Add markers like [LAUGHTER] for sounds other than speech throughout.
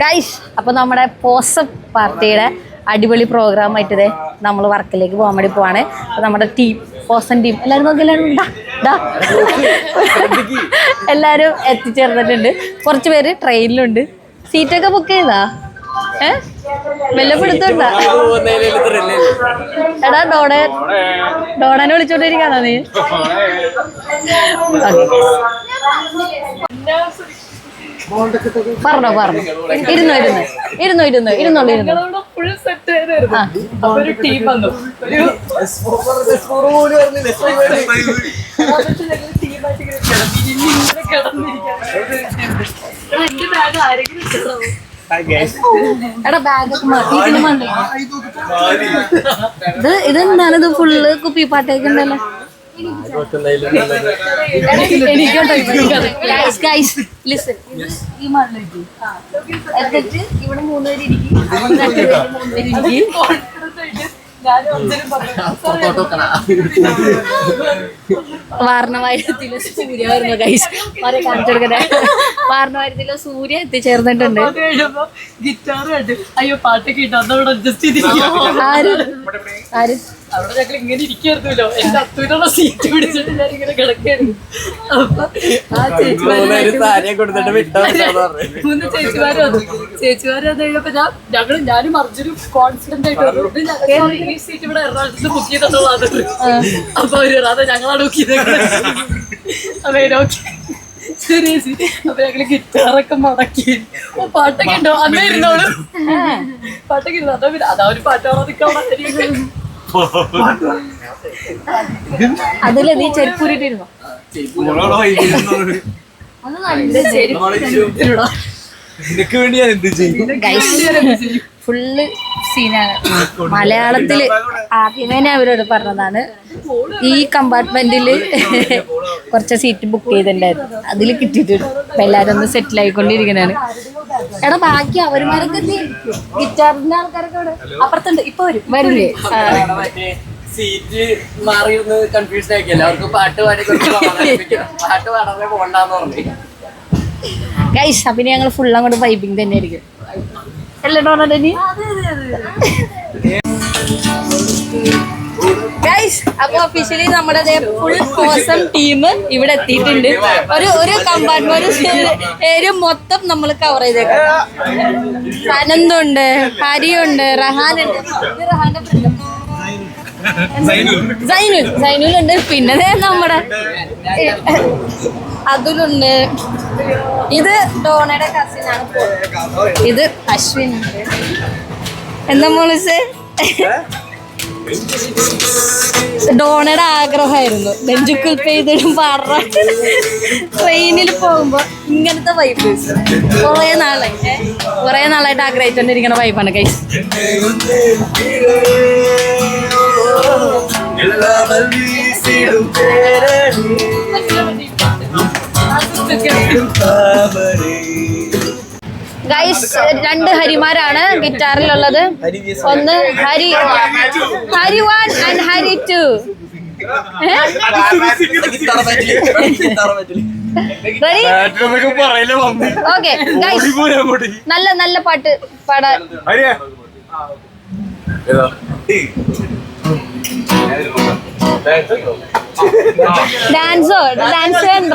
Guys അപ്പൊ നമ്മുടെ പോസപ്പ് പാർട്ടിയുടെ അടിപൊളി പ്രോഗ്രാം ആയിട്ട് നമ്മൾ വർക്കിലേക്ക് പോകാൻ വേണ്ടി പോവാണ്. അപ്പൊ നമ്മുടെ ടീം പോസൻ ടീം എല്ലാവരും നോക്കി എല്ലാവരും ദാ, ദാ. എല്ലാവരും എത്തിച്ചേർന്നിട്ടുണ്ട്. കുറച്ച് പേര് ട്രെയിനിലുണ്ട് സീറ്റൊക്കെ ബുക്ക് ചെയ്താ? ഏ? എടാ ഡോണെ ഡോണനെ വിളിച്ചോണ്ടിരിക്കാണോ നീ. പറഞ്ഞോ പറഞ്ഞോ. ഇരുന്നോ ഇരുന്നോ. ഇരുന്നോ ഇരുന്നോ ഇരുന്നോളൂ ഇരുന്നോ ഫുൾ സെറ്റ് ചെയ്തായിരുന്നു ഒരു ടീം വന്നു. ഒരു എന്റെ ബാഗ് ആരെങ്കിലും? എടാ ബാഗൊക്കെ മാറ്റി ഇത് ഇതെന്താണ് ഇത് ഫുള്ള് കുപ്പി പാട്ടൊക്കെ ഈ മണ്ണിലേക്ക് എന്നിട്ട് ഇവിടെ മൂന്ന് വാരണവായത്തിലെ സൂര്യ വരുന്നു ഗൈസ് മാറി കാണിച്ചെടുക്കട്ടെ വാർണവായിരത്തിലെ സൂര്യ എത്തിച്ചേർന്നിട്ടുണ്ട്. ഗിറ്റാർ അയ്യോ പാട്ടൊക്കെ കേട്ടോ അഡ്ജസ്റ്റ് ചെയ്തിരിക്കും ആര്? ആര്? അവിടെ ഞങ്ങൾ ഇങ്ങനെ ഇരിക്കായിരുന്നല്ലോ എന്റെ അത്തൂരുള്ള സീറ്റ് പിടിച്ചിട്ട് ഞാൻ ഇങ്ങനെ കിടക്കായിരുന്നു അപ്പൊ ആ ചേച്ചിമാര് മൂന്ന് കഴിഞ്ഞപ്പോ ഞാൻ ഞങ്ങൾ ഞാനും അർജുനും കോൺഫിഡന്റ് ആയിട്ട് ഈ സീറ്റ് ഇവിടെ എറണാകുളത്ത് ബുക്ക് ചെയ്തിട്ടുള്ളത് അപ്പൊ അവർ അതെ ഞങ്ങളാണ് ബുക്ക് ചെയ്തത് അതെ ഓക്കെ. ശരി ചേച്ചി അപ്പൊ ഞങ്ങൾ ഗിറ്റാറൊക്കെ മടക്കി. ഓ പാട്ടൊക്കെ ഉണ്ടോ? അന്നേ ഇരുന്നോളൂ. പാട്ടൊക്കെ ഇരുന്നു? അതാ പിന്നെ അതാ ഒരു പാട്ട് പാടാൻ നിൽക്കാൻ അതിൽ നീ ചെരുപ്പൂരിട്ടിരുന്നോ? അത് നല്ല ചെരുപ്പ് നിനക്ക് വേണ്ടി ഞാൻ എന്ത് ചെയ്യും? ഫുള്ള് സീനാണ് മലയാളത്തിൽ ആദ്യമേ ഞാൻ അവരോട് പറഞ്ഞതാണ് ഈ കമ്പാർട്ട്മെന്റിൽ കുറച്ച് സീറ്റ് ബുക്ക് ചെയ്തിട്ടുണ്ടായിരുന്നു. അതിൽ കിട്ടിയിട്ടുണ്ട്. അപ്പൊ എല്ലാരും ഒന്ന് സെറ്റിൽ ആയിക്കൊണ്ടിരിക്കണാണ് എടാ ബാക്കി അവരുമാരൊക്കെ ഗിറ്റാറിന്റെ ആൾക്കാരൊക്കെ ഇവിടെ അപ്പുറത്തുണ്ട്. ഇപ്പൊ വരും. വരില്ലേ സീറ്റ് മാറി ഒന്ന് കൺഫ്യൂഷൻ ആക്കിയല്ലോ അവർക്ക് പാട്ട് പാടി. പാട്ട് പാടാതെ പോണ്ടെന്ന് പറഞ്ഞു. ഗൈസ് അപ്പൊ ഇനി ഞങ്ങൾ ഫുൾ അങ്ങോട്ട് വൈബിങ് തന്നെ ആയിരിക്കും അല്ലേ ഡോണി ഗൈസ് അപ്പൊ ഒഫീഷ്യലി നമ്മുടെ ഫുൾ കോസം ടീം ഇവിടെ എത്തിയിട്ടുണ്ട്. ഒരു ഒരു കമ്പാർട്ട്മെന്റ് ഏരിയ മൊത്തം നമ്മൾ കവർ ചെയ്തേക്കാം. അനന്തുണ്ട് ഹരിയുണ്ട് റഹാനുണ്ട്. റഹാന്റെ ആ. സൈനുൽ ഉണ്ട് പിന്നെ നമ്മുടെ അതുലുണ്ട്. ഇത് ഡോണയുടെ കസിൻ ആണ് ഇത് അശ്വിൻ എന്താ മോളിസ്? ഡോണയുടെ ആഗ്രഹമായിരുന്നു. ബെഞ്ചുക്കിൽ പെയ്തിടും പാടുക ട്രെയിനിൽ പോകുമ്പോ ഇങ്ങനത്തെ വൈബ് കുറേ നാളായിട്ട് കുറെ നാളായിട്ട് ആഗ്രഹിച്ചോണ്ടിരിക്കുന്ന വൈബാണ് കൈസ് ഗൈസ് രണ്ട് ഹരിമാരാണ് ഗിറ്റാറിലുള്ളത്. ഒന്ന് Hari Hari one and Hari two നല്ല നല്ല പാട്ട് പാടാൻ. ഡാൻസോ ഡാൻസ് വേണ്ട?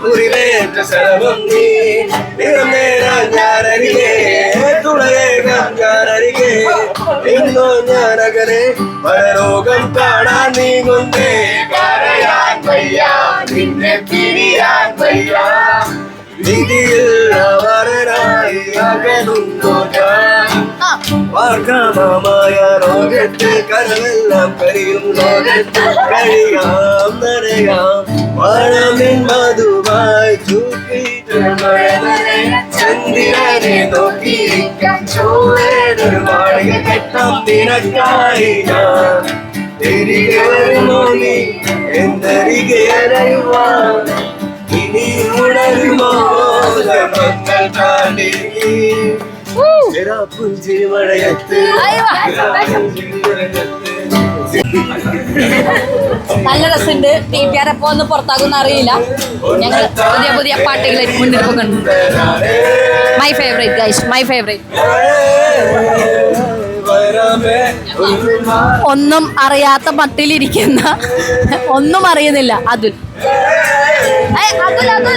മുറിവേറ്റ ശരവം നീ നിറമേറാൻ ഞാനരികെ തുളയേകാൻ ഞാനരികെ ഇന്നോ ഞാനകരെ പരലോകം കാണാൻ നീങ്ങുന്നേ കരയാൻ വയ്യ നിന്നെ പിരിയാൻ വയ്യ. വിധിയിൽ അവരനായി അകലുന്നോ ഞാൻ. വാർക്കാമമായ ലോകത്ത് കരമെല്ലാം കരിയും ലോകത്ത് കഴിയാം നനയാം. വാഴമിൻ മധുവായി ചന്ദ്രനെ നോക്കി ചോരൊരു മാളിക കെട്ടാം നിനക്കായി ഞാൻ. തിരികെ വരുമോ നീ? എന്തരികെ അറിയുവാൻ ഇനി ഉണരുമോ? ജന്മങ്ങൾ നല്ല രസമുണ്ട്. ടി പി ആർ എപ്പോ ഒന്ന് പുറത്താകുന്ന അറിയില്ല. ഞങ്ങൾ പുതിയ പുതിയ പാട്ടുകൾ മുന്നിൽ പോകുന്നു my favourite guys my favourite ഒന്നും അറിയാത്ത മട്ടിലിരിക്കുന്ന ഒന്നും അറിയുന്നില്ല. അതുൽ. അതുൽ അതുൽ.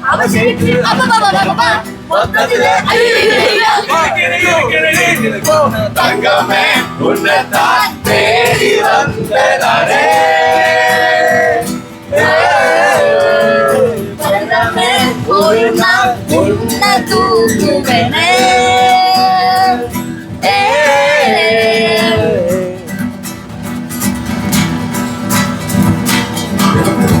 தங்கமே உன்னதான் தேடி வந்ததானே தங்கமே ஒரு நாள் உன்ன தூங்குவனே. Thank you.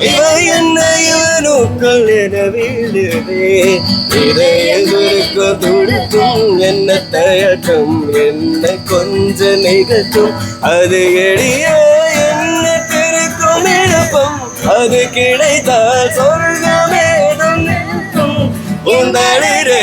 இவை என்ன இவனுக்குள் என வீழுதே இதை எதிர்க்க துடிக்கும் என்ன தயக்கம் என்ன கொஞ்ச நிகழ்த்தும். அது எளிய என்ன திருக்கும் இழப்பம். அது கிடைத்தால் சொர்க்கமே உந்தளிரே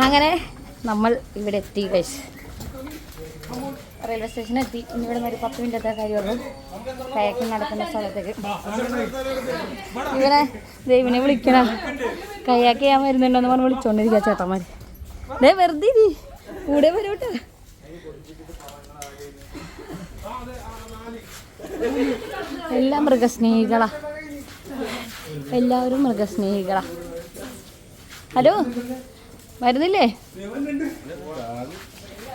അങ്ങനെ നമ്മൾ ഇവിടെ എത്തി കഴിച്ചു റെയിൽവേ സ്റ്റേഷനിൽ എത്തി ഇനി ഇവിടെ നിന്ന് ഒരു പത്ത് മിനിറ്റത്തെ കാര്യമുള്ളൂ കയക്കിങ് നടക്കുന്ന സ്ഥലത്തേക്ക്. ഇവനെ ദൈവനെ വിളിക്കണ. കയ്യാക്ക് ചെയ്യാൻ വരുന്നുണ്ടെന്ന് പറഞ്ഞ് വിളിച്ചോണ്ടിരിക്കുക ചേട്ടന്മാർ ദേ വെറുതെ ഇരി. കൂടെ വരൂട്ടെ എല്ലാം മൃഗസ്നേഹികളാ. എല്ലാവരും മൃഗസ്നേഹികളാ. ഹലോ? വരുന്നില്ലേ.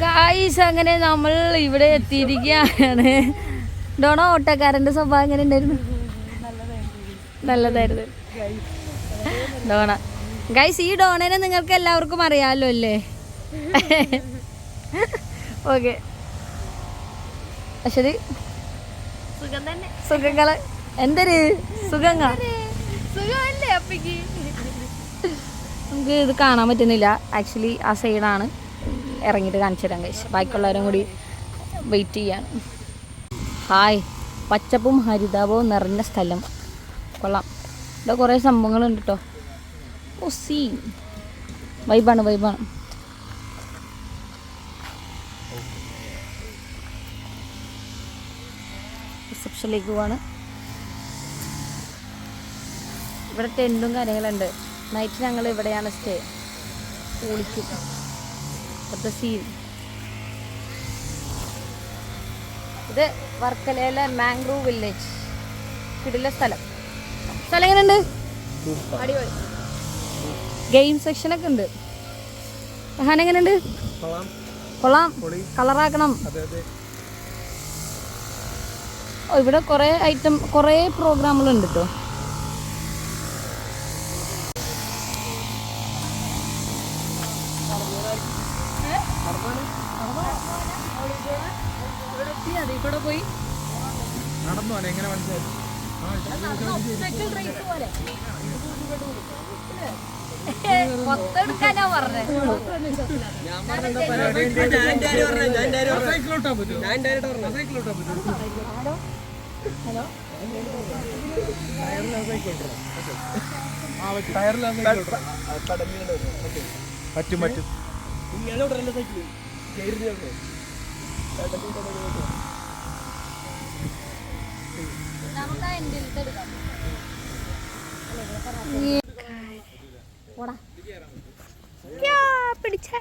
ഗായ്സ് അങ്ങനെ നമ്മൾ ഇവിടെ എത്തിയിരിക്കുകയാണ്. ഡോണോ ഓട്ടോക്കാരന്റെ സ്വഭാവം എങ്ങനെ ഉണ്ടായിരുന്നു നല്ലതായിരുന്നു. ഡോണ. ഗൈസ് ഈ ഡോണനെ നിങ്ങൾക്ക് എല്ലാവർക്കും അറിയാമല്ലോ അല്ലേ? ഓക്കെ അശ്വതി? സുഖങ്ങൾ? എന്തൊരു സുഖങ്ങൾ നമുക്ക് ഇത് കാണാൻ പറ്റുന്നില്ല. ആക്ച്വലി ആ സൈഡാണ് ഇറങ്ങിയിട്ട് കാണിച്ചു തരാം കഴിച്ചു ബാക്കിയുള്ളവരും കൂടി വെയിറ്റ് ചെയ്യാണ് ഹായ് പച്ചപ്പും ഹരിതാപവും നിറഞ്ഞ സ്ഥലം. കൊള്ളാം. ഇവിടെ കുറേ സംഭവങ്ങളുണ്ട് കേട്ടോ ഓ സീ വൈബാണ് വൈബാണ് റിസപ്ഷനിലേക്ക് പോവാണ്. ഇവിടെ ടെന്റും കാര്യങ്ങളുണ്ട്. നൈറ്റ് ഞങ്ങൾ ഇവിടെയാണ് സ്റ്റേ കുളിക്കും സീൻ ഇത് വർക്കലയിലെ മാംഗ്രൂവ് വില്ലേജ്. കിടില സ്ഥലം. സ്ഥലം എങ്ങനെയുണ്ട്? അടിപൊളി. ഗെയിം സെക്ഷനൊക്കെ ഉണ്ട്. ഹാൻ എങ്ങനെയുണ്ട്? കൊള്ളാം. കളറാക്കണം. ഇവിടെ കുറേ ഐറ്റം കുറേ പ്രോഗ്രാമുകളുണ്ട് കേട്ടോ പറ്റുമോ ആ ടയറിലാണ് പറ്റും. പറ്റും എടുക്കാം പോടാ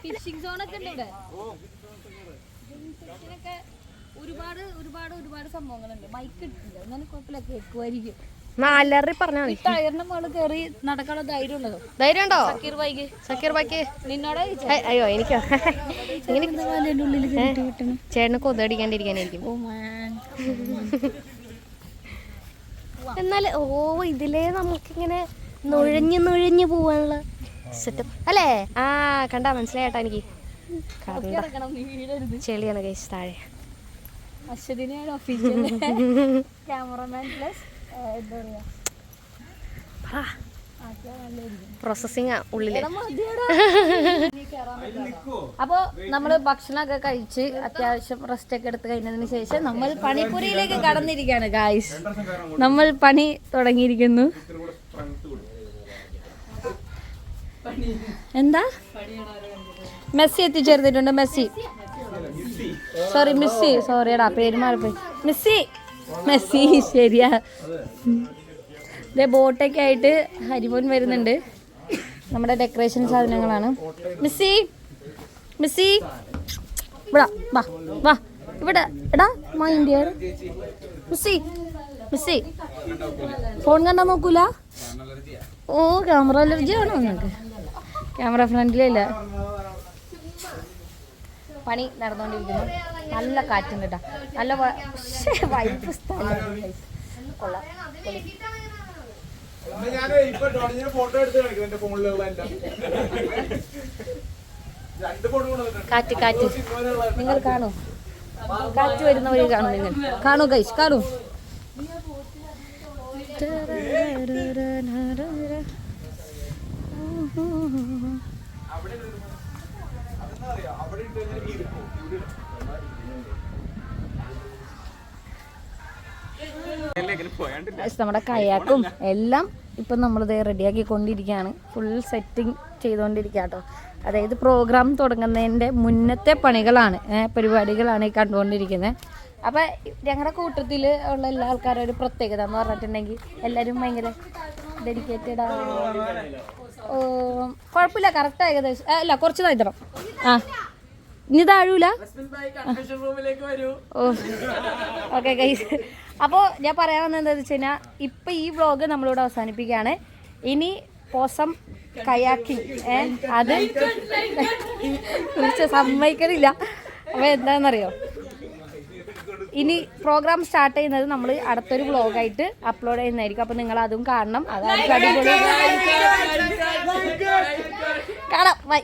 ഫിഷിംഗ് സോണൊക്കെ ഉണ്ട് ഇവിടെ. ഒരുപാട് ഒരുപാട് ഒരുപാട് സംഭവങ്ങളുണ്ട്. മൈക്ക് ഇട്ടില്ല എന്നാലും കുഴപ്പമില്ല കേൾക്കുമായിരിക്കും നാലറി പറഞ്ഞാ മതി. ടയറിന്റെ മുകളിൽ കയറി നടക്കാനുള്ള ധൈര്യം ഉള്ളതോ ധൈര്യം ഉണ്ടോ സക്കീർ ബൈക്ക് സക്കീർ ബാക്കി നിന്നോടെ അയ്യോ എനിക്കോ? [LAUGHS] ചേട്ടന് കൊതടിക്കാണ്ടിരിക്കാനായിരിക്കും എന്നാൽ ഓ ഇതിലേ നമുക്കിങ്ങനെ നുഴഞ്ഞു നുഴഞ്ഞു പോവാനുള്ള സെറ്റപ്പ് അല്ലേ? ആ കണ്ടാ മനസ്സിലായിട്ടാ എനിക്ക്. ചെളിയാണ് കേസ് താഴെ. ക്യാമറമാൻ പ്ലസ് [LAUGHS] എന്താ പറയാ? പ്രോസസ്സിങ് ഉള്ളിൽ. [LAUGHS] അപ്പോ നമ്മൾ ഭക്ഷണമൊക്കെ കഴിച്ച് അത്യാവശ്യം റെസ്റ്റ് ഒക്കെ എടുത്ത് കഴിഞ്ഞതിന് ശേഷം നമ്മൾ പണിപ്പുരയിലേക്ക് കടന്നിരിക്കുകയാണ് ഗായ്സ് നമ്മൾ പണി തുടങ്ങിയിരിക്കുന്നു. എന്താ? മെസ്സി എത്തിച്ചേർന്നിട്ടുണ്ട് മെസ്സി. Sorry Missy. സോറിയടാ പേര് മാറിപ്പോയി. മിസ്സി. മെസ്സി ശരിയാ. ഇതേ ബോട്ടൊക്കെ ആയിട്ട് ഹരിമോൻ വരുന്നുണ്ട്. നമ്മുടെ ഡെക്കറേഷൻ സാധനങ്ങളാണ്. മിസ്സി മിസ്സി. ഇവിടെ വാ വാ. ഇവിടെ എടാ മൈൻഡ് മിസ്സി മിസ്സി. ഫോൺ കണ്ടാ നോക്കൂല? ഓ ക്യാമറ അലർജി ആണോ നിങ്ങൾക്ക് ക്യാമറ ഫ്രണ്ടിലല്ല പണി നടന്നുകൊണ്ടിരിക്കുന്നു. നല്ല കാറ്റുണ്ട് കേട്ടോ നല്ല വൈബ് സ്ഥലം. കൊള്ളാം. ഞാൻ ഇപ്പൊ ഡോണിന് ഫോട്ടോ എടുത്ത് കാണിക്കുന്നു എന്റെ ഫോണിലുള്ള എന്റെ രണ്ട് ഫോട്ടോ കാറ്റ് കാറ്റ്. നിങ്ങൾ കാണൂ. കാറ്റ് വരുന്നവരെ കാണൂ നിങ്ങൾ. കാണൂ ഗൈസ് കാണൂ. Guys, നമ്മുടെ കയാക്കും എല്ലാം ഇപ്പം നമ്മളിത് റെഡിയാക്കി കൊണ്ടിരിക്കുകയാണ് ഫുൾ സെറ്റിംഗ് ചെയ്തുകൊണ്ടിരിക്കുക കേട്ടോ അതായത് പ്രോഗ്രാം തുടങ്ങുന്നതിന്റെ മുന്നത്തെ പണികളാണ് പരിപാടികളാണ് ഈ കണ്ടുകൊണ്ടിരിക്കുന്നത്. അപ്പം ഞങ്ങളുടെ കൂട്ടത്തിൽ ഉള്ള എല്ലാ ആൾക്കാരും ഒരു പ്രത്യേകത എന്ന് പറഞ്ഞിട്ടുണ്ടെങ്കിൽ എല്ലാവരും ഭയങ്കര ഡെഡിക്കേറ്റഡ് ഓ കുഴപ്പമില്ല. കറക്റ്റ് ഏകദേശം. അല്ല കുറച്ച് താഴ്ത്തണം ആ. ഇനി താഴൂല? ഓക്കെ അപ്പോൾ ഞാൻ പറയാൻ വന്നത് എന്താണെന്ന് വെച്ച് കഴിഞ്ഞാൽ ഇപ്പം ഈ വ്ലോഗ് നമ്മളിവിടെ അവസാനിപ്പിക്കുകയാണ്. ഇനി പോസം കയാക്കിങ് അത് കുറിച്ച് സമ്മതിക്കലില്ല. അപ്പോൾ എന്താണെന്നറിയോ ഇനി പ്രോഗ്രാം സ്റ്റാർട്ട് ചെയ്യുന്നത് നമ്മൾ അടുത്തൊരു വ്ലോഗായിട്ട് അപ്ലോഡ് ചെയ്യുന്നതായിരിക്കും. അപ്പോൾ നിങ്ങൾ അതും കാണണം. അതായത് കാണാം. ബൈ